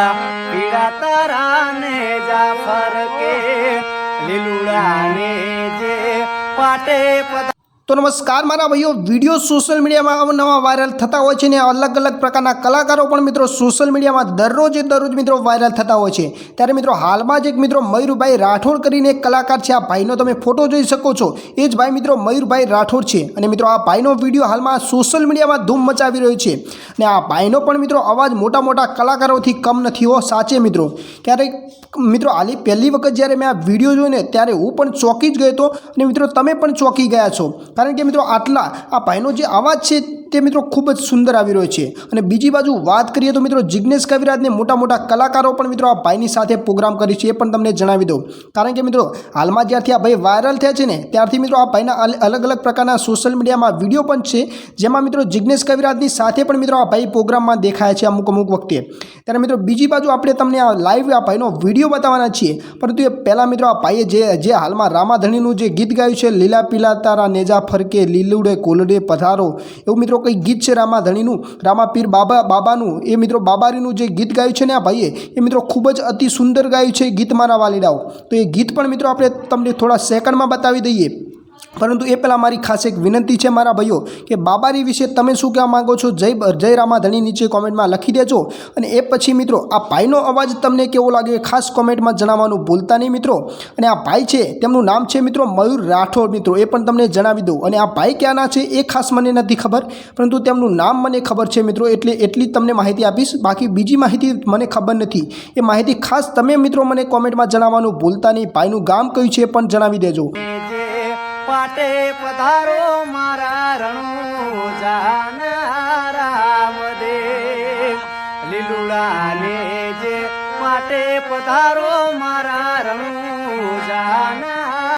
પીળા તારાને જાફર કે લીલુડાને જે પાટે પધા તો નમસ્કાર, મારા ભાઈઓ, વીડિયો સોશિયલ મીડિયામાં અવનવા વાયરલ થતા હોય છે ને અલગ અલગ પ્રકારના કલાકારો પણ મિત્રો સોશિયલ મીડિયામાં દરરોજ દરરોજ મિત્રો વાયરલ થતા હોય છે. ત્યારે મિત્રો હાલમાં જ એક મિત્રો મયુરભાઈ રાઠોડ કરીને એક કલાકાર છે. આ ભાઈનો તમે ફોટો જોઈ શકો છો. એ જ ભાઈ મિત્રો મયુરભાઈ રાઠોડ છે. અને મિત્રો આ ભાઈનો વીડિયો હાલમાં સોશિયલ મીડિયામાં ધૂમ મચાવી રહ્યો છે. અને આ ભાઈનો પણ મિત્રો અવાજ મોટા મોટા કલાકારોથી કમ નથી હો, સાચે મિત્રો. ક્યારેક મિત્રો હાલી પહેલી વખત જ્યારે મેં આ વીડિયો જોઈને, ત્યારે હું પણ ચોંકી જ ગયો હતો. અને મિત્રો તમે પણ ચોંકી ગયા છો. કારણ કે મિત્રો આટલા આ ભાઈનો જે અવાજ છે તે મિત્રો ખૂબ જ સુંદર આવી રહ્યો છે. અને બીજી બાજુ વાત કરીએ તો મિત્રો જિજ્ઞેશ કવિરાજને મોટા મોટા કલાકારો પણ મિત્રો આ ભાઈની સાથે પ્રોગ્રામ કરી છે એ પણ તમને જણાવી દઉં. કારણ કે મિત્રો હાલમાં જ્યારથી આ ભાઈ વાયરલ થયા છે ને, ત્યારથી મિત્રો આ ભાઈના અલ- અલગ અલગ પ્રકારના સોશિયલ મીડિયામાં વીડિયો પણ છે, જેમાં મિત્રો જિજ્ઞેશ કવિરાજની સાથે પણ મિત્રો આ ભાઈ પ્રોગ્રામમાં દેખાય છે અમુક અમુક વખતે. ત્યારે મિત્રો બીજી બાજુ આપણે તમને આ લાઈવ આ ભાઈનો વીડિયો બતાવવાના છીએ. પરંતુ એ પહેલાં મિત્રો આ ભાઈએ જે જે હાલમાં રામાધણીનું જે ગીત ગાયું છે, લીલા પીલા તારા નેજા ફરકે, લીલુડે કોલડે પધારો, એવું મિત્રો કંઈ ગીત છે રામાધણીનું, રામાપીર બાબા, બાબાનું? એ મિત્રો બાબારીનું જે ગીત ગાયું છે ને આ ભાઈએ, એ મિત્રો ખૂબ જ અતિ સુંદર ગાયું છે ગીત, મારા વાલીડાઓ તો એ ગીત પણ મિત્રો આપણે તમને થોડા સેકન્ડમાં બતાવી દઈએ. પરંતુ એ પહેલાં મારી ખાસ એક વિનંતી છે મારા ભાઈઓ કે બાબારી વિશે તમે શું કહેવા માંગો છો, જય જય રામાધણી નીચે કોમેન્ટમાં લખી દેજો. અને એ પછી મિત્રો, આ ભાઈનો અવાજ તમને કેવો લાગે ખાસ કોમેન્ટમાં જણાવવાનું ભૂલતા નહીં મિત્રો. અને આ ભાઈ છે, તેમનું નામ છે મિત્રો મયુર રાઠોડ મિત્રો, એ પણ તમને જણાવી દઉં. અને આ ભાઈ ક્યાંના છે એ ખાસ મને નથી ખબર, પરંતુ તેમનું નામ મને ખબર છે મિત્રો, એટલે એટલી તમને માહિતી આપીશ. બાકી બીજી માહિતી મને ખબર નથી. એ માહિતી ખાસ તમે મિત્રો મને કોમેન્ટમાં જણાવવાનું ભૂલતા નહીં. ભાઈનું ગામ કયું છે એ પણ જણાવી દેજો. પાટે પધારો મારા રણો જાના રામદેવ. લીલુડાને જે પાટે પધારો મારા રણો